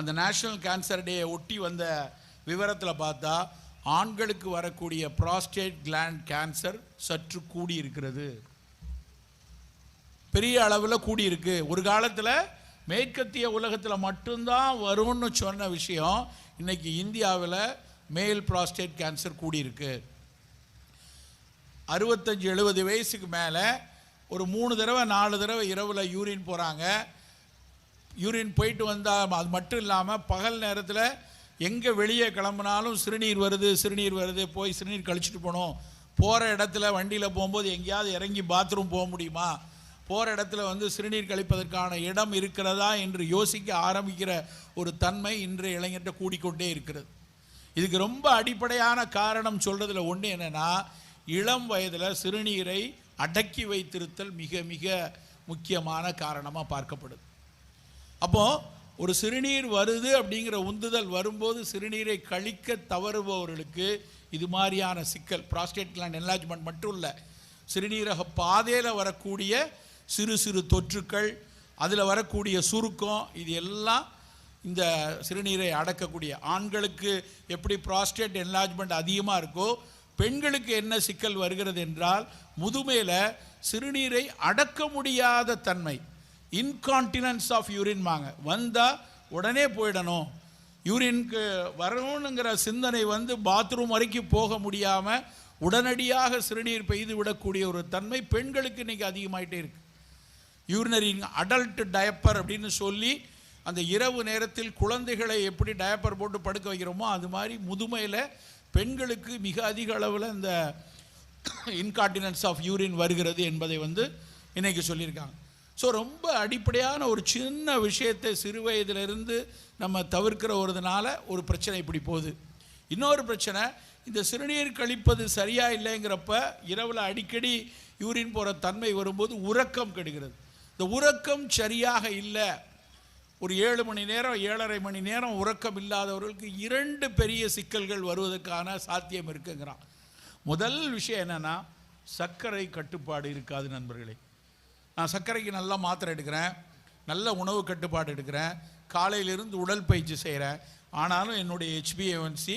அந்த national cancer day ஒட்டி வந்த விவரத்தில் பார்த்தா ஆண்களுக்கு வரக்கூடிய ப்ராஸ்டேட் கிளாண்ட் கேன்சர் சற்று கூடி இருக்கிறது பெரிய அளவில் கூடியிருக்கு. ஒரு காலத்தில் மேற்கத்திய உலகத்தில் மட்டும்தான் வரும்னு சொன்ன விஷயம் இன்னைக்கு இந்தியாவில் மேல் ப்ராஸ்டேட் கேன்சர் கூடியிருக்கு. அறுபத்தஞ்சு எழுபது வயசுக்கு மேலே ஒரு மூணு தடவை நாலு தடவை இரவில் யூரின் போகிறாங்க யூரின் போயிட்டு வந்தால் அது மட்டும் இல்லாமல் பகல் நேரத்தில் எங்கே வெளியே கிளம்புனாலும் சிறுநீர் வருது சிறுநீர் வருது போய் சிறுநீர் கழிச்சிட்டு போகணும். போகிற இடத்துல வண்டியில் போகும்போது எங்கேயாவது இறங்கி பாத்ரூம் போக முடியுமா? போகிற இடத்துல வந்து சிறுநீர் கழிப்பதற்கான இடம் இருக்கிறதா என்று யோசிக்க ஆரம்பிக்கிற ஒரு தன்மை இன்று இளைஞர்கிட்ட கூடிக்கொண்டே இருக்கிறது. இதுக்கு ரொம்ப அடிப்படையான காரணம் சொல்கிறதுல ஒன்று என்னென்னா இளம் வயதில் சிறுநீரை அடக்கி வைத்திருத்தல் மிக மிக முக்கியமான காரணமாக பார்க்கப்படுது. அப்போ ஒரு சிறுநீர் வருது அப்படிங்கிற உந்துதல் வரும்போது சிறுநீரை கழிக்க தவறுபவர்களுக்கு இது மாதிரியான சிக்கல். ப்ராஸ்டேட் கிளாண்ட் என்லாஜ்மெண்ட் மட்டும் இல்லை. சிறுநீரக பாதையில் வரக்கூடிய சிறு சிறு தொற்றுக்கள் அதில் வரக்கூடிய சுருக்கம் இது எல்லாம் இந்த சிறுநீரை அடக்கக்கூடிய. ஆண்களுக்கு எப்படி ப்ராஸ்டேட் என்லாஜ்மெண்ட் அதிகமாக இருக்கோ பெண்களுக்கு என்ன சிக்கல் வருகிறது என்றால் முதுமையில் சிறுநீரை அடக்க முடியாத தன்மை. இன்கான்டினன்ஸ் ஆஃப் யூரின்பாங்க வந்தால் உடனே போயிடணும். யூரின்க்கு வரணுங்கிற சிந்தனை வந்து பாத்ரூம் வரைக்கும் போக முடியாமல் உடனடியாக சிறுநீர் பெய்து விடக்கூடிய ஒரு தன்மை பெண்களுக்கு இன்றைக்கி அதிகமாகிட்டே இருக்கு. யூரினரி அடல்ட் டயப்பர் அப்படின்னு சொல்லி அந்த இரவு நேரத்தில் குழந்தைகளை எப்படி டயப்பர் போட்டு படுக்க வைக்கிறோமோ அது மாதிரி முதுமையில் பெண்களுக்கு மிக அதிக அளவில் இந்த இன்கான்டினன்ஸ் ஆஃப் யூரின் வருகிறது என்பதை வந்து இன்றைக்கி சொல்லியிருக்காங்க. ஸோ ரொம்ப அடிப்படையான ஒரு சின்ன விஷயத்தை சிறு வயதிலிருந்து நம்ம தவிர்க்கிற ஒருதுனால ஒரு பிரச்சனை இப்படி போகுது. இன்னொரு பிரச்சனை இந்த சிறுநீர் கழிப்பது சரியா இல்லைங்கிறப்ப இரவில் அடிக்கடி யூரின் போகிற தன்மை வரும்போது உறக்கம் கெடுகிறது. இந்த உறக்கம் சரியாக இல்லை. ஒரு ஏழு மணி நேரம் ஏழரை மணி நேரம் உறக்கம் இல்லாதவர்களுக்கு இரண்டு பெரிய சிக்கல்கள் வருவதற்கான சாத்தியம் இருக்குங்கிறான். முதல் விஷயம் என்னன்னா சர்க்கரை கட்டுப்பாடு இருக்காது நண்பர்களே. நான் சர்க்கரைக்கு நல்லா மாத்திரை எடுக்கிறேன் நல்ல உணவு கட்டுப்பாடு எடுக்கிறேன் காலையிலிருந்து உடல் பயிற்சி செய்கிறேன் ஆனாலும் என்னுடைய ஹெச்பிஏவன்சி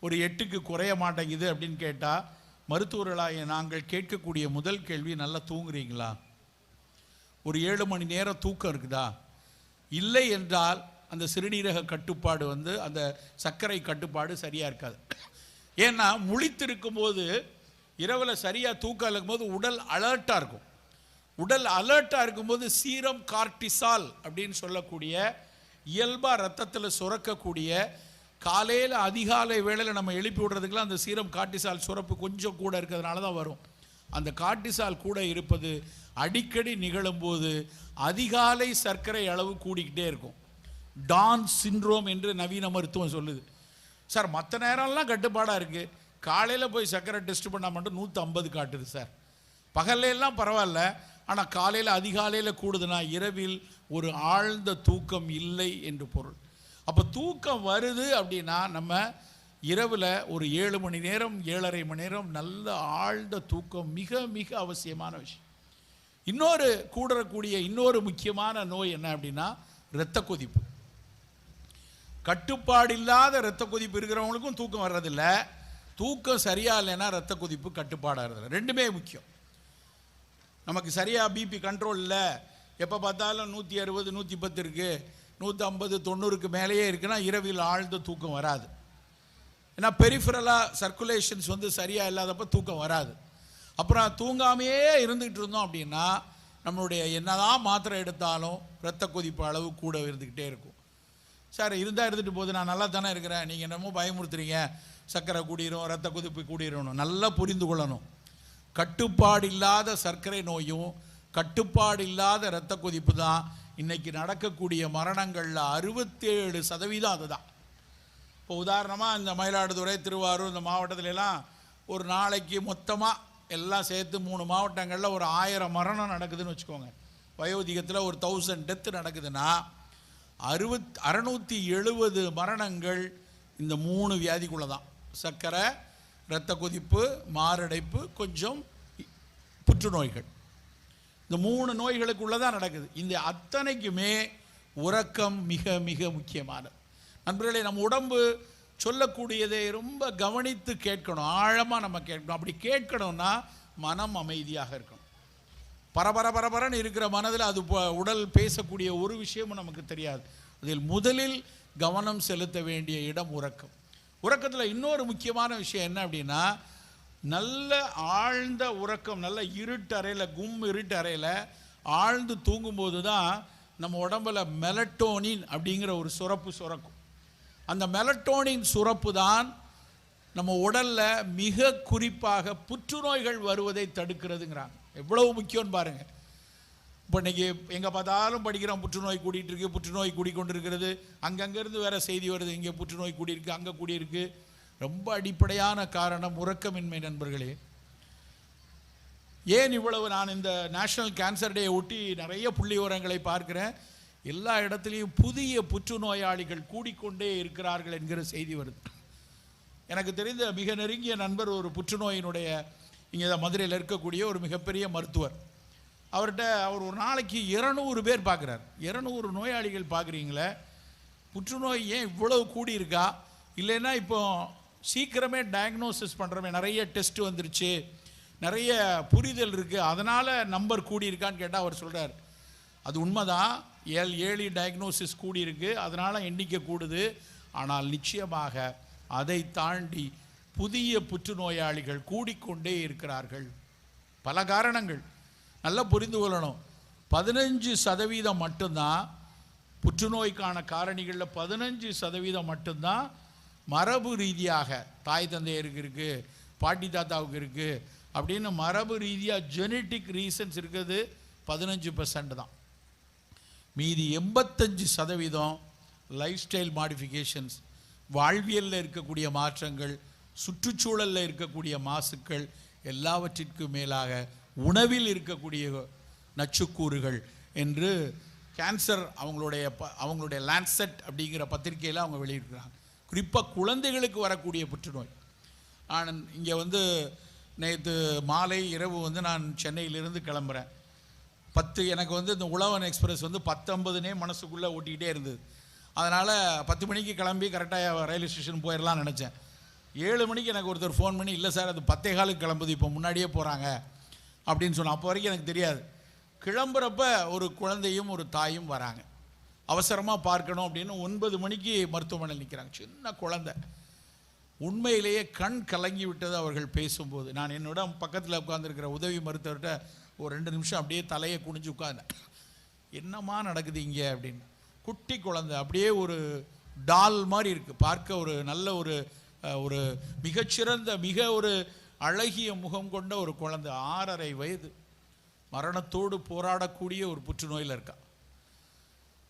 ஒரு எட்டுக்கு குறைய மாட்டேங்குது அப்படின்னு கேட்டால் மருத்துவர்களாகிய நாங்கள் கேட்கக்கூடிய முதல் கேள்வி நல்லா தூங்குறீங்களா? ஒரு ஏழு மணி நேரம் தூக்கம் இருக்குதா? இல்லை என்றால் அந்த சிறுநீரக கட்டுப்பாடு வந்து அந்த சர்க்கரை கட்டுப்பாடு சரியாக இருக்காது. ஏன்னா முழித்திருக்கும் போது இரவில் சரியாக தூக்கம் இருக்கும்போது உடல் அலர்ட்டாக இருக்கும். உடல் அலர்ட்டாக இருக்கும்போது சீரம் கார்டிசால் அப்படின்னு சொல்லக்கூடிய இயல்பாக ரத்தத்தில் சுரக்கக்கூடிய காலையில் அதிகாலை வேளையில் நம்ம எழுப்பி விடுறதுக்கெல்லாம் அந்த சீரம் காட்டிசால் சுரப்பு கொஞ்சம் கூட இருக்கிறதுனால தான் வரும். அந்த காட்டிசால் கூட இருப்பது அடிக்கடி நிகழும்போது அதிகாலை சர்க்கரை அளவு கூடிக்கிட்டே இருக்கும். டான் சிண்ட்ரோம் என்று நவீன மருத்துவம் சொல்லுது. சார் மற்ற நேரம்லாம் கட்டுப்பாடாக இருக்குது காலையில் போய் சர்க்கரை டெஸ்ட் பண்ணால் மட்டும் நூற்றி ஐம்பது காட்டுது சார். பகல்ல எல்லாம் பரவாயில்ல. ஆனால் காலையில் அதிகாலையில் கூடுதுன்னா இரவில் ஒரு ஆழ்ந்த தூக்கம் இல்லை என்று பொருள். அப்போ தூக்கம் வருது அப்படின்னா நம்ம இரவில் ஒரு ஏழு மணி நேரம் ஏழரை மணி நேரம் நல்ல ஆழ்ந்த தூக்கம் மிக மிக அவசியமான விஷயம். இன்னொரு கூடறக்கூடிய இன்னொரு முக்கியமான நோய் என்ன அப்படின்னா இரத்த கொதிப்பு. கட்டுப்பாடு இல்லாத இரத்த கொதிப்பு இருக்கிறவங்களுக்கும் தூக்கம் வர்றதில்லை. தூக்கம் சரியா இல்லைன்னா இரத்த கொதிப்பு கட்டுப்பாடாக இருந்தது ரெண்டுமே முக்கியம். நமக்கு சரியாக பிபி கண்ட்ரோல் இல்லை. எப்போ பார்த்தாலும் நூற்றி அறுபது நூற்றி பத்து இருக்குது நூற்றி ஐம்பது தொண்ணூறுக்கு மேலேயே இருக்குன்னா இரவில் ஆழ்ந்த தூக்கம் வராது. ஏன்னா பெரிஃபரலாக சர்க்குலேஷன்ஸ் வந்து சரியாக இல்லாதப்ப தூக்கம் வராது. அப்புறம் தூங்காமையே இருந்துக்கிட்டு இருந்தோம் அப்படின்னா நம்மளுடைய என்னதான் மாத்திரை எடுத்தாலும் இரத்த கொதிப்பு அளவு கூட இருந்துக்கிட்டே இருக்கும். சார் இருந்தால் இருந்துட்டு போகுது. நான் நல்லா தானே இருக்கிறேன். நீங்கள் என்னமோ பயமுறுத்துறீங்க. சர்க்கரை கூடிரும் ரத்த கொதிப்பு கூடிரும் நல்லா புரிந்து கொள்ளணும். கட்டுப்பாடு இல்லாத சர்க்கரை நோயும் கட்டுப்பாடு இல்லாத இரத்த கொதிப்பு தான் இன்னைக்கு நடக்கக்கூடிய மரணங்களில் அறுபத்தேழு சதவீதம் அதுதான். இப்போ உதாரணமாக இந்த மயிலாடுதுறை திருவாரூர் இந்த மாவட்டத்திலலாம் ஒரு நாளைக்கு மொத்தமாக எல்லாம் சேர்த்து மூணு மாவட்டங்களில் ஒரு ஆயிரம் மரணம் நடக்குதுன்னு வச்சுக்கோங்க. வயோதிகத்தில் ஒரு தௌசண்ட் டெத்து நடக்குதுன்னா அறுபத் அறநூற்றி எழுபது மரணங்கள் இந்த மூணு வியாதிக்குள்ளே தான் சர்க்கரை இரத்த கொதிப்பு மாரடைப்பு கொஞ்சம் புற்றுநோய்கள். இந்த மூணு நோய்களுக்குள்ளே தான் நடக்குது. இந்த அத்தனைக்குமே உறக்கம் மிக மிக முக்கியமானது. நண்பர்களே நம்ம உடம்பு சொல்லக்கூடியதை ரொம்ப கவனித்து கேட்கணும். ஆழமாக நம்ம கேட்கணும். அப்படி கேட்கணும்னா மனம் அமைதியாக இருக்கணும். பரபர பரபரன்னு இருக்கிற மனதில் அது உடல் பேசக்கூடிய ஒரு விஷயமும் நமக்கு தெரியாது. அதில் முதலில் கவனம் செலுத்த வேண்டிய இடம் உறக்கம். உறக்கத்தில் இன்னொரு முக்கியமான விஷயம் என்ன அப்படின்னா நல்ல ஆழ்ந்த உறக்கம் நல்ல இருட்டு அறையில் கும் இருட்டு அறையில் ஆழ்ந்து தூங்கும்போது தான் நம்ம உடம்புல மெலட்டோனின் அப்படிங்கிற ஒரு சுரப்பு சுரக்கும். அந்த மெலட்டோனின் சுரப்பு தான் நம்ம உடலில் மிக குறிப்பாக புற்றுநோய்கள் வருவதை தடுக்கிறதுங்கிறாங்க. எவ்வளவு முக்கியம்னு பாருங்கள் இப்போ இன்றைக்கி எங்கே பார்த்தாலும் படிக்கிறோம் புற்றுநோய் கூடிட்டு இருக்கு புற்றுநோய் கூடிக்கொண்டிருக்கிறது. அங்கங்கேருந்து வேறு செய்தி வருது இங்கே புற்றுநோய் கூடியிருக்கு அங்கே கூடியிருக்கு. ரொம்ப அடிப்படையான காரணம் உறக்கமின்மை நண்பர்களே. ஏன் இவ்வளவு நான் இந்த நேஷனல் கேன்சர் டே ஒட்டி நிறைய புள்ளி பார்க்குறேன்? எல்லா இடத்துலையும் புதிய புற்றுநோயாளிகள் கூடிக்கொண்டே இருக்கிறார்கள் என்கிற செய்தி வருது. எனக்கு தெரிந்த மிக நெருங்கிய நண்பர் ஒரு புற்றுநோயினுடைய இங்கே மதுரையில் இருக்கக்கூடிய ஒரு மிகப்பெரிய மருத்துவர். அவர்கிட்ட அவர் ஒரு நாளைக்கு இருநூறு பேர் பார்க்குறார். இருநூறு நோயாளிகள் பார்க்குறீங்களே புற்றுநோய் ஏன் இவ்வளவு கூடி இருக்கா இல்லைன்னா இப்போ சீக்கிரமே டயக்னோசிஸ் பண்ணுறமே நிறைய டெஸ்ட் வந்துருச்சு நிறைய புரிதல் இருக்குது அதனால் நம்பர் கூடி இருக்கான்னு கேட்டால் அவர் சொல்கிறார் அது உண்மைதான் ஏழு ஏழு டயக்னோசிஸ் கூடி இருக்கு அதனால் எண்ணிக்கை கூடுது. ஆனால் நிச்சயமாக அதை தாண்டி புதிய புற்றுநோயாளிகள் கூடிக்கொண்டே இருக்கிறார்கள். பல காரணங்கள். நல்லா புரிந்து கொள்ளணும். பதினஞ்சு சதவீதம் மட்டும்தான் புற்றுநோய்க்கான காரணிகளில் பதினஞ்சு சதவீதம் மட்டும்தான் மரபு ரீதியாக தாய் தந்தையருக்கு இருக்குது பாட்டி தாத்தாவுக்கு இருக்குது அப்படின்னு மரபு ரீதியாக ஜெனட்டிக் ரீசன்ஸ் இருக்கிறது பதினஞ்சு தான். மீதி எண்பத்தஞ்சு சதவீதம் லைஃப் ஸ்டைல் மாடிஃபிகேஷன்ஸ் வாழ்வியலில் இருக்கக்கூடிய மாற்றங்கள் சுற்றுச்சூழலில் இருக்கக்கூடிய மாசுக்கள் எல்லாவற்றிற்கும் மேலாக உணவில் இருக்கக்கூடிய நச்சுக்கூறுகள் என்று கேன்சர் அவங்களுடைய ப அவங்களுடைய லேண்ட்செட் அப்படிங்கிற பத்திரிகையில் அவங்க வெளியிடுறாங்க. குறிப்பாக குழந்தைகளுக்கு வரக்கூடிய புற்றுநோய். ஆனால் இங்கே வந்து நேற்று மாலை இரவு வந்து நான் சென்னையிலிருந்து கிளம்புறேன். பத்து எனக்கு வந்து இந்த உழவன் எக்ஸ்பிரஸ் வந்து பத்தொன்பதுனே மனசுக்குள்ளே ஓட்டிக்கிட்டே இருந்தது. அதனால் பத்து மணிக்கு கிளம்பி கரெக்டாக ரயில்வே ஸ்டேஷன் போயிடலாம்னு நினச்சேன். ஏழு மணிக்கு எனக்கு ஒருத்தர் ஃபோன் பண்ணி இல்லை சார் அது பத்தே காலுக்கு கிளம்புது இப்போ முன்னாடியே போகிறாங்க அப்படின்னு சொன்னோம் அப்போ வரைக்கும் எனக்கு தெரியாது. கிளம்புறப்ப ஒரு குழந்தையும் ஒரு தாயும் வராங்க. அவசரமாக பார்க்கணும் அப்படின்னு ஒன்பது மணிக்கு மருத்துவமனையில் நிற்கிறாங்க சின்ன குழந்தை. உண்மையிலேயே கண் கலங்கி விட்டது அவர்கள் பேசும்போது. நான் என்னோட பக்கத்தில் உட்காந்துருக்கிற உதவி மருத்துவர்கிட்ட ஒரு ரெண்டு நிமிஷம் அப்படியே தலையை குனிஞ்சு உட்காந்து என்னம்மா நடக்குது இங்கே அப்படின்னு. குட்டி குழந்தை அப்படியே ஒரு டால் மாதிரி இருக்குது பார்க்க ஒரு நல்ல ஒரு ஒரு மிகச்சிறந்த மிக ஒரு அழகிய முகம் கொண்ட ஒரு குழந்தை ஆறரை வயது. மரணத்தோடு போராடக்கூடிய ஒரு புற்றுநோயில் இருக்கா.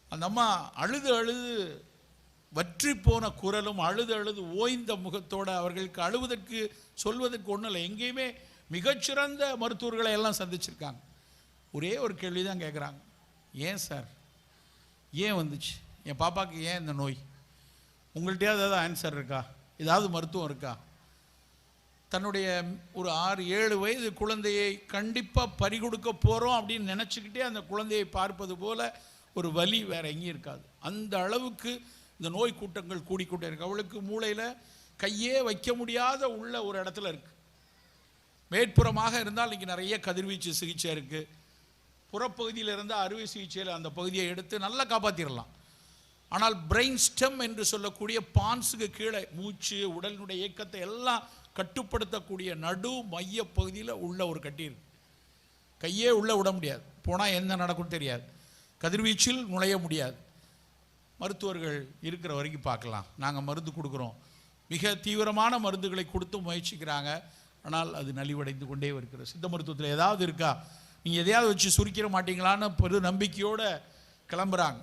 அந்த அம்மா அழுது அழுது வற்றி போன குரலும் அழுது அழுது ஓய்ந்த முகத்தோடு அவர்களுக்கு அழுவதற்கு சொல்வதற்கு ஒன்றும் இல்லை. எங்கேயுமே மிகச்சிறந்த மருத்துவர்களை எல்லாம் சந்திச்சிருக்காங்க. ஒரே ஒரு கேள்வி தான் கேட்குறாங்க ஏன் சார்? ஏன் வந்துச்சு? என் பாப்பாவுக்கு ஏன் இந்த நோய்? உங்கள்கிட்டயாவது ஏதாவது ஆன்சர் இருக்கா? ஏதாவது மருத்துவம் இருக்கா? தன்னுடைய ஒரு ஆறு ஏழு வயது குழந்தையை கண்டிப்பாக பறிகொடுக்க போகிறோம் அப்படின்னு நினச்சிக்கிட்டே அந்த குழந்தையை பார்ப்பது போல் ஒரு வலி வேறு எங்கேயும் இருக்காது. அந்த அளவுக்கு இந்த நோய் கூட்டங்கள் கூடிக்கொண்டே இருக்கு. அவளுக்கு மூளையில் கையே வைக்க முடியாத உள்ள ஒரு இடத்துல இருக்குது மேற்புறமாக இருந்தால் இன்றைக்கி நிறைய கதிர்வீச்சு சிகிச்சை இருக்குது புறப்பகுதியில் இருந்தால் அறுவை சிகிச்சையில் அந்த பகுதியை எடுத்து நல்லா காப்பாற்றிடலாம் ஆனால் பிரெயின் ஸ்டெம் என்று சொல்லக்கூடிய பான்ஸுக்கு கீழே மூச்சு உடலினுடைய இயக்கத்தை எல்லாம் கட்டுப்படுத்தக்கூடிய நடு மைய பகுதியில் உள்ள ஒரு கட்டி இருக்கு கையே உள்ளே விட முடியாது. போனால் என்ன நடக்கும்னு தெரியாது. கதிர்வீச்சில் நுழைய முடியாது. மருத்துவர்கள் இருக்கிற வரைக்கும் பார்க்கலாம். நாங்கள் மருந்து கொடுக்குறோம். மிக தீவிரமான மருந்துகளை கொடுத்து முயற்சிக்கிறாங்க. ஆனால் அது நலிவடைந்து கொண்டே இருக்கிறது சித்த மருத்துவத்தில் ஏதாவது இருக்கா? நீங்கள் எதையாவது வச்சு சுருக்கிற மாட்டீங்களான்னு பெரு நம்பிக்கையோடு கிளம்புறாங்க.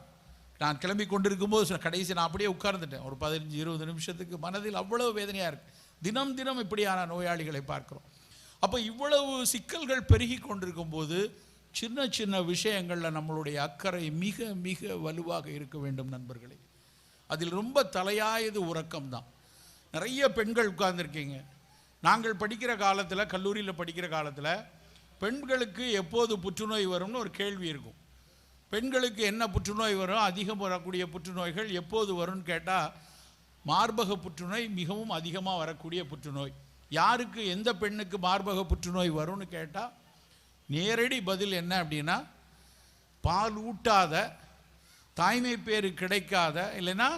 நான் கிளம்பி கொண்டிருக்கும்போது கடைசி நான் அப்படியே உட்கார்ந்துட்டேன். ஒரு பதினஞ்சு இருபது நிமிஷத்துக்கு மனதில் அவ்வளோ வேதனையாக இருக்குது தினம் தினம் இப்படியான நோயாளிகளை பார்க்குறோம். அப்போ இவ்வளவு சிக்கல்கள் பெருகி கொண்டிருக்கும் போது சின்ன சின்ன விஷயங்களில் நம்மளுடைய அக்கறை மிக மிக வலுவாக இருக்க வேண்டும் நண்பர்களே. அதில் ரொம்ப தலையாயது உறக்கம் தான். நிறைய பெண்கள் உட்கார்ந்துருக்கீங்க. நாங்கள் படிக்கிற காலத்தில் கல்லூரியில் படிக்கிற காலத்தில் பெண்களுக்கு எப்போது புற்றுநோய் வரும்னு ஒரு கேள்வி இருக்கும். பெண்களுக்கு என்ன புற்றுநோய் வரும்? அதிகம் வரக்கூடிய புற்றுநோய்கள் எப்போது வரும்னு கேட்டால் மார்பக புற்றுநோய் மிகவும் அதிகமாக வரக்கூடிய புற்றுநோய். யாருக்கு எந்த பெண்ணுக்கு மார்பக புற்றுநோய் வரும்னு கேட்டால் நேரடி பதில் என்ன அப்படின்னா பால் ஊட்டாத தாய்மை பேர் கிடைக்காத இல்லைன்னா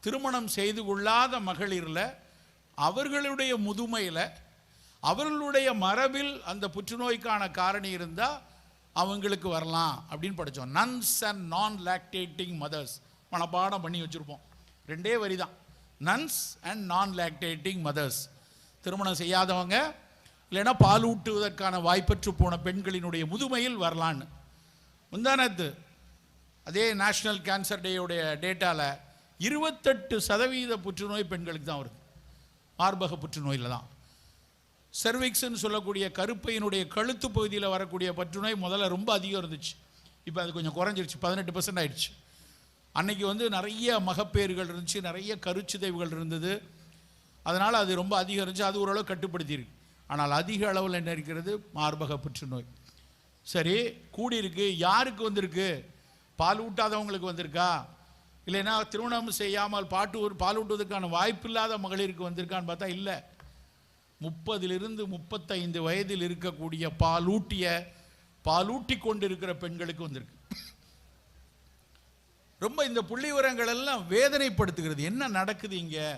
திருமணம் செய்து கொள்ளாத மகளிரில் அவர்களுடைய முதுமையில் அவர்களுடைய மரபில் அந்த புற்றுநோய்க்கான காரணி இருந்தால் அவங்களுக்கு வரலாம் அப்படின்னு படித்தோம் nuns and non lactating mothers மனப்பாடம் பண்ணி வச்சுருப்போம். ரெண்டே வரி தான் nuns and non lactating mothers திருமணம் செய்யாதவங்க இல்லைன்னா பால் ஊட்டுவதற்கான வாய்ப்பற்று போன பெண்களினுடைய முதுமையில் வரலான்னு. முந்தானத்து அதே நேஷ்னல் கேன்சர் டேயோடைய டேட்டாவில் இருபத்தெட்டு சதவீத புற்றுநோய் பெண்களுக்கு தான் வருது. மார்பக புற்றுநோயில் தான். செர்விக்ஸ்ன்னு சொல்லக்கூடிய கருப்பையினுடைய கழுத்து பகுதியில் வரக்கூடிய புற்றுநோய் முதல்ல ரொம்ப அதிகம் இருந்துச்சு. இப்போ அது கொஞ்சம் குறைஞ்சிருச்சு பதினெட்டு பர்சன்ட் ஆயிடுச்சு. அன்னைக்கு வந்து நிறைய மகப்பேறுகள் இருந்துச்சு நிறைய கருச்சிதைவுகள் இருந்தது. அதனால் அது ரொம்ப அதிகம் இருந்துச்சு அது ஓரளவு கட்டுப்படுத்தியிருக்கு. ஆனால் அதிக அளவில் என்ன இருக்கிறது? மார்பக புற்றுநோய். சரி கூடியிருக்கு. யாருக்கு வந்திருக்கு? பால் ஊட்டாதவங்களுக்கு வந்திருக்கா? இல்லைன்னா திருமணம் செய்யாமல் பாட்டு பால் ஊட்டுவதற்கான வாய்ப்பு இல்லாத மகளிருக்கு வந்திருக்கான்னு பார்த்தா இல்லை. முப்பதிலிருந்து முப்பத்தைந்து வயதில் இருக்கக்கூடிய பாலூட்டிய பாலூட்டி கொண்டிருக்கிற பெண்களுக்கு வந்திருக்கு. ரொம்ப இந்த புள்ளி விவரங்கள் எல்லாம் வேதனைப்படுத்துகிறது. என்ன நடக்குது இங்கே?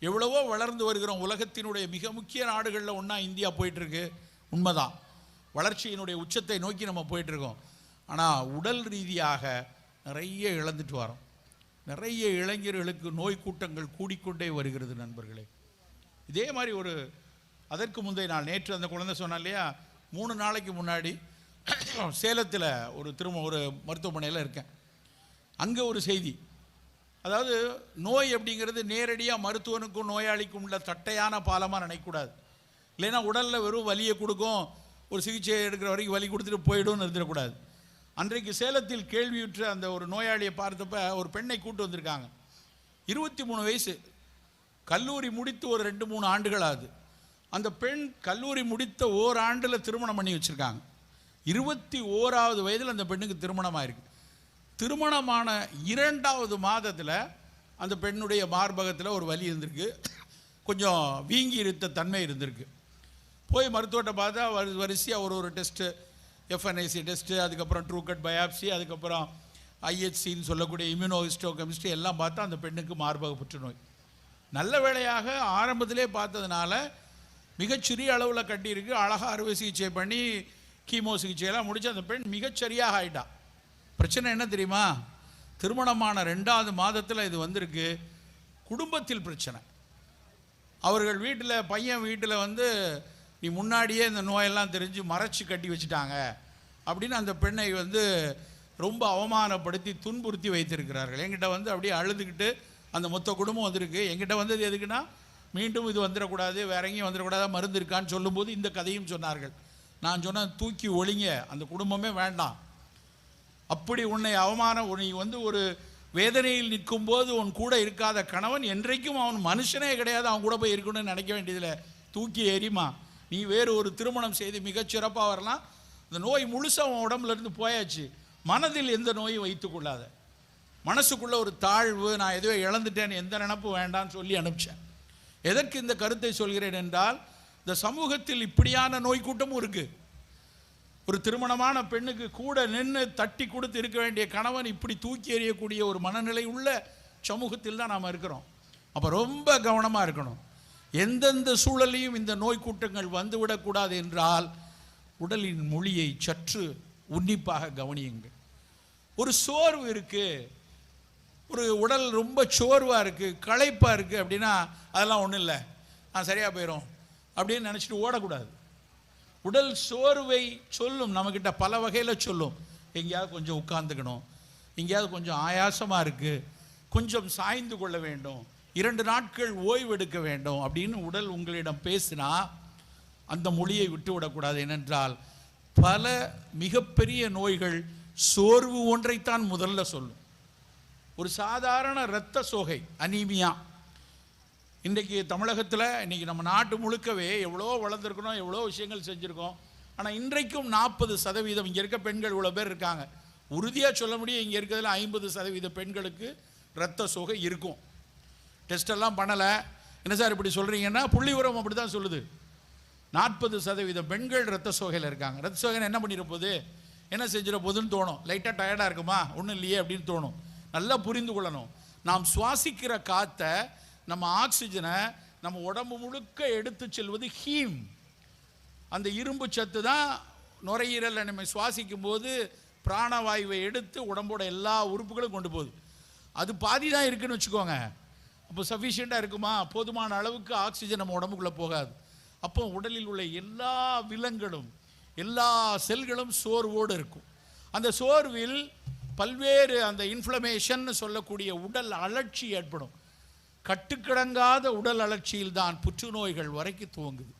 எவ்வளவோ வளர்ந்து வருகிறோம். உலகத்தினுடைய மிக முக்கிய நாடுகளில் ஒன்றா இந்தியா போயிட்டுருக்கு. உண்மைதான். வளர்ச்சியினுடைய உச்சத்தை நோக்கி நம்ம போயிட்டுருக்கோம். ஆனால் உடல் ரீதியாக நிறைய இழந்துட்டு வரோம். நிறைய இளைஞர்களுக்கு நோய் கூட்டங்கள் கூடிக்கொண்டே வருகிறது நண்பர்களே. இதே மாதிரி ஒரு அதற்கு முந்தைய நாள் நேற்று அந்த குழந்தை சொன்னா இல்லையா? மூணு நாளைக்கு முன்னாடி சேலத்தில் ஒரு திரும்ப ஒரு மருத்துவமனையில் இருக்கேன். அங்கே ஒரு செய்தி. அதாவது நோய் அப்படிங்கிறது நேரடியாக மருத்துவனுக்கும் நோயாளிக்கும் உள்ள தட்டையான பாலமாக நினைக்கக்கூடாது. இல்லைன்னா உடலில் வெறும் வலியை கொடுக்கும் ஒரு சிகிச்சை எடுக்கிற வரைக்கும் வலி கொடுத்துட்டு போயிடும்னு இருந்துடக்கூடாது. அன்றைக்கு சேலத்தில் கேள்வியுற்ற அந்த ஒரு நோயாளியை பார்த்தப்ப ஒரு பெண்ணை கூட்டு வந்திருக்காங்க. இருபத்தி மூணு வயசு. கல்லூரி முடித்து ஒரு ரெண்டு மூணு ஆண்டுகள் ஆகுது. அந்த பெண் கல்லூரி முடித்த ஓராண்டில் திருமணம் பண்ணி வச்சுருக்காங்க. இருபத்தி ஓராவது வயதில் அந்த பெண்ணுக்கு திருமணம் ஆயிருக்கு திருமணமான இரண்டாவது மாதத்தில் அந்த பெண்ணுடைய மார்பகத்தில் ஒரு வலி இருந்திருக்கு. கொஞ்சம் வீங்கி இருத்த தன்மை இருந்திருக்கு. போய் மருத்துவத்தை பார்த்தா வரி வரிசையாக ஒரு ஒரு டெஸ்ட்டு. எஃப்என்ஐசி டெஸ்ட்டு அதுக்கப்புறம் ட்ரூகட் பயாப்சி அதுக்கப்புறம் ஐஹெச்சின்னு சொல்லக்கூடிய இம்யூனோ ஹிஸ்டோ கெமிஸ்ட்ரி எல்லாம் பார்த்தா அந்த பெண்ணுக்கு மார்பக புற்றுநோய். நல்ல வேளையாக ஆரம்பத்திலே பார்த்ததுனால மிகச்சிறிய அளவில் கட்டியிருக்கு. அழகாக அறுவை சிகிச்சை பண்ணி கீமோ சிகிச்சையெல்லாம் முடிச்சு அந்த பெண் மிகச்சரியாக ஆகிட்டான் பிரச்சனை என்ன தெரியுமா? திருமணமான ரெண்டாவது மாதத்தில் இது வந்திருக்கு. குடும்பத்தில் பிரச்சனை. அவர்கள் வீட்டில் பையன் வீட்டில் வந்து நீ முன்னாடியே இந்த நோயெல்லாம் தெரிஞ்சு மறைச்சு கட்டி வச்சுட்டாங்க. அப்படின்னு அந்த பெண்ணை வந்து ரொம்ப அவமானப்படுத்தி துன்புறுத்தி வைத்திருக்கிறார்கள். என்கிட்ட வந்து அப்படியே அழுதுகிட்டு அந்த மொத்த குடும்பம் வந்திருக்கு. என்கிட்ட வந்தது எதுக்குன்னா மீண்டும் இது வந்துடக்கூடாது. வேற எங்கேயும் வந்துடக்கூடாது. மருந்து இருக்கான்னு சொல்லும்போது இந்த கதையும் சொன்னார்கள். நான் சொன்னேன் தூக்கி ஒளிங்க. அந்த குடும்பமே வேண்டாம். அப்படி உன்னை அவமானம் நீ வந்து ஒரு வேதனையில் நிற்கும் போது உன் கூட இருக்காத கணவன் என்றைக்கும் அவன் மனுஷனே கிடையாது. அவன் கூட போய் இருக்கணும்னு நினைக்க வேண்டியதில்லை. தூக்கி எரிமா நீ வேறு ஒரு திருமணம் செய்து மிகச்சிறப்பாக வரலாம். இந்த நோய் முழுசாக உன் உடம்புலேருந்து போயாச்சு. மனதில் எந்த நோயும் வைத்துக்கொள்ளாத மனசுக்குள்ள ஒரு தாழ்வு நான் எதுவோ இழந்துட்டேன் எந்த நினப்பும் வேண்டாம்னு சொல்லி அனுப்பிச்சேன். எதற்கு இந்த கருத்தை சொல்கிறேன் என்றால் இந்த சமூகத்தில் இப்படியான நோய் கூட்டமும் இருக்குது ஒரு திருமணமான பெண்ணுக்கு கூட நின்று தட்டி கொடுத்து இருக்க வேண்டிய கணவன் இப்படி தூக்கி எறியக்கூடிய ஒரு மனநிலை உள்ள சமூகத்தில் தான் நாம் இருக்கிறோம். அப்போ ரொம்ப கவனமாக இருக்கணும். எந்தெந்த சூழலையும் இந்த நோய் கூட்டங்கள் வந்துவிடக்கூடாது என்றால் உடலின் மொழியை சற்று உன்னிப்பாக கவனியுங்கள். ஒரு சோர்வு இருக்குது ஒரு உடல் ரொம்ப சோர்வாக இருக்குது களைப்பாக இருக்குது அப்படின்னா அதெல்லாம் ஒன்றும் இல்லை. ஆ சரியாக போயிடும் அப்படின்னு நினச்சிட்டு ஓடக்கூடாது. உடல் சோர்வை சொல்லும் நம்மக்கிட்ட பல வகையில் சொல்லும். எங்கேயாவது கொஞ்சம் உட்காந்துக்கணும் எங்கேயாவது கொஞ்சம் ஆயாசமாக இருக்குது கொஞ்சம் சாய்ந்து கொள்ள வேண்டும். இரண்டு நாட்கள் ஓய்வெடுக்க வேண்டும் அப்படின்னு உடல் உங்களிடம் பேசினா அந்த மொழியை விட்டு விடக்கூடாது. ஏனென்றால் பல மிகப்பெரிய நோய்கள் சோர்வு ஒன்றைத்தான் முதல்ல சொல்லும். ஒரு சாதாரண இரத்த சோகை அனீமியா. இன்றைக்கி தமிழகத்தில் இன்றைக்கி நம்ம நாட்டு முழுக்கவே எவ்வளோ வளர்ந்துருக்கணும் எவ்வளோ விஷயங்கள் செஞ்சுருக்கோம். ஆனால் இன்றைக்கும் நாற்பது சதவீதம் இங்கே இருக்க பெண்கள் இவ்வளோ பேர் இருக்காங்க. உறுதியாக சொல்ல முடியும் இங்கே இருக்கிறதுல ஐம்பது சதவீத பெண்களுக்கு இரத்த சோகை இருக்கும். டெஸ்டெல்லாம் பண்ணலை. என்ன சார் இப்படி சொல்கிறீங்கன்னா புள்ளி உரம் அப்படி தான் சொல்லுது. நாற்பது சதவீதம் பெண்கள் ரத்த சோகையில் இருக்காங்க. ரத்த சோகையில் என்ன பண்ணிட போகுது? என்ன செஞ்சிட போகுதுன்னு தோணும். லைட்டாக டயர்டாக இருக்குமா? ஒன்றும் இல்லையே அப்படின்னு தோணும். நல்லா புரிந்து கொள்ளணும். நாம் சுவாசிக்கிற காற்றை நம்ம ஆக்சிஜனை நம்ம உடம்பு முழுக்க எடுத்து செல்வது ஹீம். அந்த இரும்பு சத்து தான் நுரையீரலை நம்ம சுவாசிக்கும் போது பிராணவாயுவை எடுத்து உடம்போட எல்லா உறுப்புகளும் கொண்டு போகுது. அது பாதி தான் இருக்குன்னு வச்சுக்கோங்க. அப்போ சஃபிஷியண்ட்டாக இருக்குமா? போதுமான அளவுக்கு ஆக்சிஜன் நம்ம உடம்புக்குள்ளே போகாது. அப்போ உடலில் உள்ள எல்லா விலங்களும் எல்லா செல்களும் சோர்வோடு இருக்கும். அந்த சோர்வில் பல்வேறு அந்த இன்ஃப்ளமேஷன் சொல்லக்கூடிய உடல் அலட்சி ஏற்படும். கட்டுக்கிடங்காத உடல் அலட்சியில் தான் புற்றுநோய்கள் வரைக்கும் துவங்குது.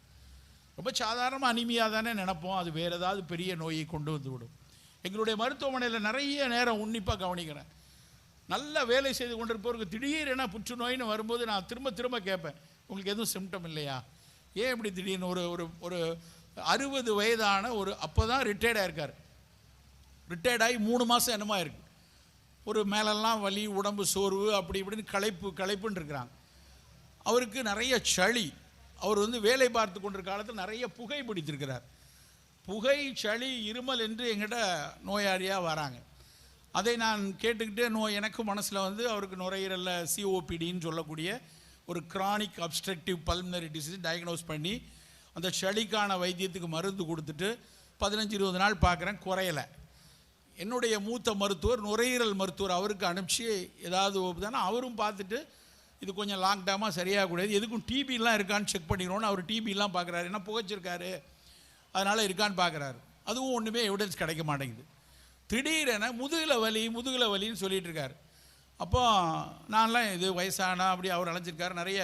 ரொம்ப சாதாரணமாக அனிமையாக தானே நினப்போம். அது வேறு ஏதாவது பெரிய நோயை கொண்டு வந்து விடும். எங்களுடைய மருத்துவமனையில் நிறைய நேரம் உன்னிப்பாக கவனிக்கிறேன். நல்ல வேலை செய்து கொண்டிருப்பவருக்கு திடீரென புற்றுநோயின்னு வரும்போது நான் திரும்ப திரும்ப கேட்பேன். உங்களுக்கு எதுவும் சிம்டம் இல்லையா? ஏன் இப்படி திடீர்னு? ஒரு ஒரு ஒரு அறுபது வயதான ஒரு அப்போ தான் ரிட்டையர்டாக இருக்கார் ரிட்டையர்ட் ஆகி மூணு மாதம் என்னமா இருக்குது ஒரு மேலெல்லாம் வலி உடம்பு சோர்வு அப்படி இப்படின்னு களைப்பு களைப்புன்னு இருக்கிறாங்க. அவருக்கு நிறைய சளி. அவர் வந்து வேலை பார்த்து கொண்டிருக்க காலத்தில் நிறைய புகை பிடித்திருக்கிறார். புகை சளி இருமல் என்று எங்கிட்ட நோயாளியாக வராங்க. அதை நான் கேட்டுக்கிட்டே நோய் எனக்கு மனசில் வந்து அவருக்கு நுரையீரலில் சிஓபிடின்னு சொல்லக்கூடிய ஒரு chronic obstructive pulmonary disease diagnose பண்ணி அந்த சளிக்கான வைத்தியத்துக்கு மருந்து கொடுத்துட்டு பதினஞ்சு இருபது நாள் பார்க்குறேன் குறையலை. என்னுடைய மூத்த மருத்துவர் நுரையீரல் மருத்துவர் அவருக்கு அனுப்பிச்சு ஏதாவது தானே அவரும் பார்த்துட்டு இது கொஞ்சம் லாங் டைமாக சரியாக கூடாது எதுக்கும் டிபிலாம் இருக்கான்னு செக் பண்ணிக்கிறோன்னு அவர் டிபிலாம் பார்க்குறாரு. என்ன புகைச்சிருக்காரு? அதனால் இருக்கான்னு பார்க்குறாரு. அதுவும் ஒன்றுமே எவிடன்ஸ் கிடைக்க மாட்டேங்குது. திடீரென முதுகில் வலி முதுகில் வலின்னு சொல்லிட்டு இருக்காரு. அப்போ நான்லாம் இது வயசானா அப்படி அவர் அழைச்சிருக்காரு. நிறைய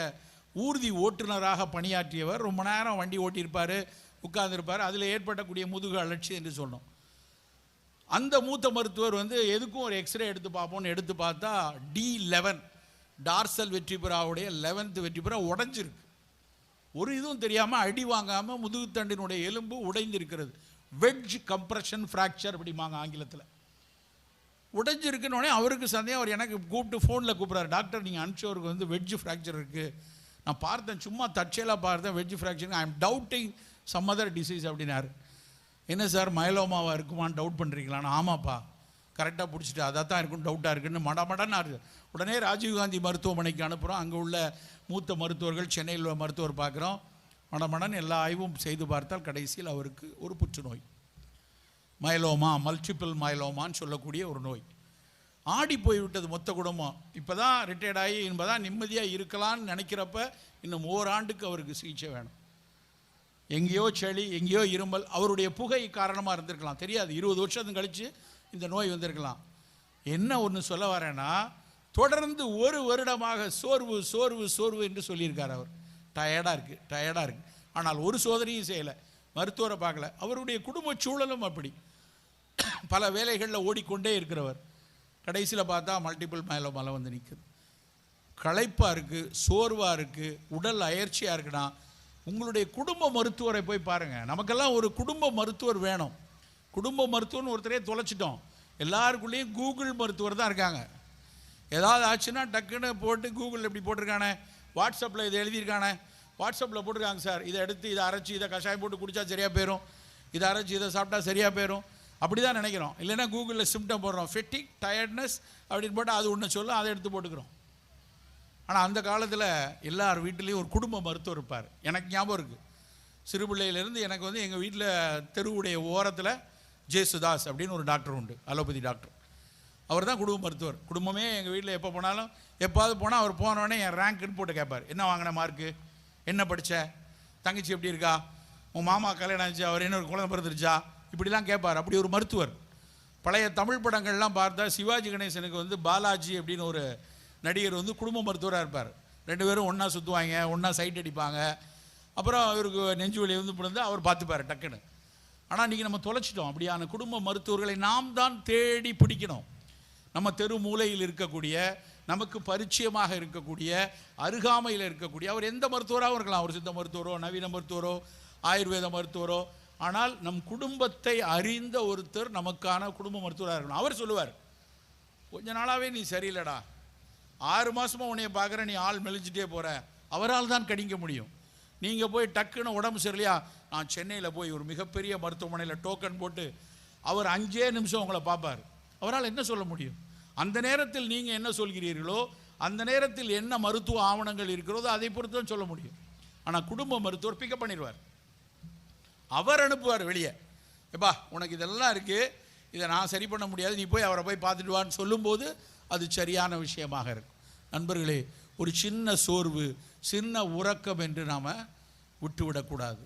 ஊர்தி ஓட்டுநராக பணியாற்றியவர். ரொம்ப நேரம் வண்டி ஓட்டியிருப்பார் உட்கார்ந்துருப்பார். அதில் ஏற்படக்கூடிய முதுகு அலட்சி என்று சொன்னோம். அந்த மூத்த மருத்துவர் வந்து எதுக்கும் ஒரு எக்ஸ்ரே எடுத்து பார்ப்போம்னு எடுத்து பார்த்தா டி லெவன் டார்சல் வெற்றிபுறாவுடைய லெவன்த்து வெற்றிபுறா உடஞ்சிருக்கு. ஒரு இதுவும் தெரியாமல் அடி வாங்காமல் முதுகுத்தண்டினுடைய எலும்பு உடைந்திருக்கிறது. வெட்ஜ் கம்ப்ரெஷன் ஃப்ராக்சர் அப்படிம்பாங்க ஆங்கிலத்தில். உடைஞ்சிருக்குன்னு அவருக்கு சந்தேகம். அவர் எனக்கு கூப்பிட்டு ஃபோனில் கூப்பிட்றாரு. டாக்டர் நீங்கள் அனுப்பிச்சவருக்கு வந்து வெட்ஜ் ஃப்ராக்சர் இருக்குது நான் பார்த்தேன் சும்மா தற்செயலாக பார்த்தேன் wedge fracture I am doubting some other disease அப்படின்னாரு. என்ன சார் மயலோமாவாக இருக்குமான்னு டவுட் பண்ணுறீங்களான்னு ஆமாப்பா. கரெக்டாக பிடிச்சிட்டு அதாக தான் இருக்கும் டவுட்டாக இருக்குன்னு மடமடன்னு உடனே ராஜீவ்காந்தி மருத்துவமனைக்கு அனுப்புகிறோம் அங்கே உள்ள மூத்த மருத்துவர்கள் சென்னையில் உள்ள மருத்துவர் பார்க்குறோம். மடமடன் எல்லா ஆய்வும் செய்து பார்த்தால் கடைசியில் அவருக்கு ஒரு புற்றுநோய். மயலோமா மல்டிபிள் மயலோமான்னு சொல்லக்கூடிய ஒரு நோய். ஆடி போய்விட்டது மொத்த குடும்பம். இப்போ தான் ரிட்டையர்ட் ஆகி இப்போ தான் நிம்மதியாக இருக்கலாம்னு நினைக்கிறப்ப இன்னும் ஓராண்டுக்கு அவருக்கு சிகிச்சை வேணும். எங்கேயோ செளி எங்கேயோ இருமல் அவருடைய புகை காரணமாக இருந்திருக்கலாம். தெரியாது. இருபது வருஷம் கழித்து இந்த நோய் வந்திருக்கலாம். என்ன ஒன்று சொல்ல வரேன்னா தொடர்ந்து ஒரு வருடமாக சோர்வு சோர்வு சோர்வு என்று சொல்லியிருக்கார் அவர். டயர்டாக இருக்குது டயர்டாக இருக்குது ஆனால் ஒரு சோதனையும் செய்யலை. மருத்துவரை பார்க்கல. அவருடைய குடும்ப சூழலும் அப்படி. பல வேலைகளில் ஓடிக்கொண்டே இருக்கிறவர். கடைசியில் பார்த்தா மல்டிபிள் மேலே மலை வந்து நிற்குது களைப்பாக இருக்குது சோர்வாக இருக்குது உடல் அயற்சியாக இருக்குன்னா உங்களுடைய குடும்ப மருத்துவரை போய் பாருங்கள் நமக்கெல்லாம் ஒரு குடும்ப மருத்துவர் வேணும். குடும்ப மருத்துவர்னு ஒருத்தரே தொலைச்சிட்டோம். எல்லாருக்குள்ளேயும் கூகுள் மருத்துவர் தான் இருக்காங்க. ஏதாவது ஆச்சுன்னா டக்குன்னு போட்டு கூகுள் எப்படி போட்டிருக்கானே. வாட்ஸ்அப்பில் இதை எழுதியிருக்கானே. வாட்ஸ்அப்பில் போட்டிருக்காங்க சார். இதை எடுத்து இதை அரைச்சி இதை கஷாயம் போட்டு குடித்தா சரியாக போயிடும் இதை அரைச்சி இதை சாப்பிட்டா சரியாக போயிடும் அப்படி தான் நினைக்கிறோம். இல்லைன்னா கூகுளில் சிம்டம் போடுறோம். ஃபெட்டிக் டயர்ட்னஸ் அப்படின்னு போட்டால் அது ஒன்று சொல்லும் அதை எடுத்து போட்டுக்கிறோம். ஆனால் அந்த காலத்தில் எல்லார் வீட்டிலையும் ஒரு குடும்ப மருத்துவர் இருப்பார். எனக்கு ஞாபகம் இருக்குது சிறுபிள்ளையிலேருந்து எனக்கு வந்து எங்கள் வீட்டில் தெருவுடைய ஓரத்தில் ஜேசுதாஸ் அப்படின்னு ஒரு டாக்டர் உண்டு அலோபதி டாக்டர். அவர் தான் குடும்ப மருத்துவர். குடும்பமே எங்கள் வீட்டில் எப்போ போனாலும் எப்போது போனால் அவர் போனோடனே என் ரேங்க்குன்னு போட்டு கேட்பார் என்ன வாங்கின மார்க்கு என்ன படித்த தங்கச்சி எப்படி இருக்கா? உன் மாமா கல்யாணம் ஆச்சு அவர் என்ன ஒரு குழந்தை பிறந்துருச்சா? இப்படிலாம் கேட்பார் அப்படி ஒரு மருத்துவர். பழைய தமிழ் படங்கள்லாம் பார்த்தா சிவாஜி கணேசனுக்கு வந்து பாலாஜி அப்படின்னு ஒரு நடிகர் வந்து குடும்ப மருத்துவராக இருப்பார். ரெண்டு பேரும் ஒன்றா சுற்றுவாங்க ஒன்றா சைட் அடிப்பாங்க. அப்புறம் அவருக்கு நெஞ்சு வலி வந்து பிறந்து அவர் பார்த்துப்பார் டக்குன்னு. ஆனால் இன்றைக்கி நம்ம தொலைச்சிட்டோம். அப்படியான குடும்ப மருத்துவர்களை நாம் தான் தேடி பிடிக்கணும். நம்ம தெரு மூலையில் இருக்கக்கூடிய நமக்கு பரிச்சயமாக இருக்கக்கூடிய அருகாமையில் இருக்கக்கூடிய அவர் எந்த மருத்துவராகவும் இருக்கலாம். ஒரு சித்த மருத்துவரோ நவீன மருத்துவரோ ஆயுர்வேத மருத்துவரோ. ஆனால் நம் குடும்பத்தை அறிந்த ஒருத்தர் நமக்கான குடும்ப மருத்துவராக இருக்கணும். அவர் சொல்லுவார் கொஞ்ச நாளாகவே நீ சரியில்லைடா. ஆறு மாதமாக உன்னைய பார்க்குற நீ ஆள் மெலிஞ்சிட்டே போகிற அவரால் தான் கணிக்க முடியும். நீங்கள் போய் டக்குன்னு உடம்பு சரியில்லையா? நான் சென்னையில் போய் ஒரு மிகப்பெரிய மருத்துவமனையில் டோக்கன் போட்டு அவர் அஞ்சே நிமிஷம் உங்களை பார்ப்பார். அவரால் என்ன சொல்ல முடியும்? அந்த நேரத்தில் நீங்கள் என்ன சொல்கிறீர்களோ அந்த நேரத்தில் என்ன மருத்துவ ஆவணங்கள் இருக்கிறதோ அதை பொறுத்து தான் சொல்ல முடியும். ஆனால் குடும்ப மருத்துவர் பிக்கப் பண்ணிடுவார். அவர் அனுப்புவார் வெளியே. எப்பா உனக்கு இதெல்லாம் இருக்குது இதை நான் சரி பண்ண முடியாது. நீ போய் அவரை போய் பார்த்துட்டு வான்னு சொல்லும்போது அது சரியான விஷயமாக இருக்கும். நண்பர்களே ஒரு சின்ன சோர்வு சின்ன உறக்கம் என்று நாம் விட்டுவிடக்கூடாது.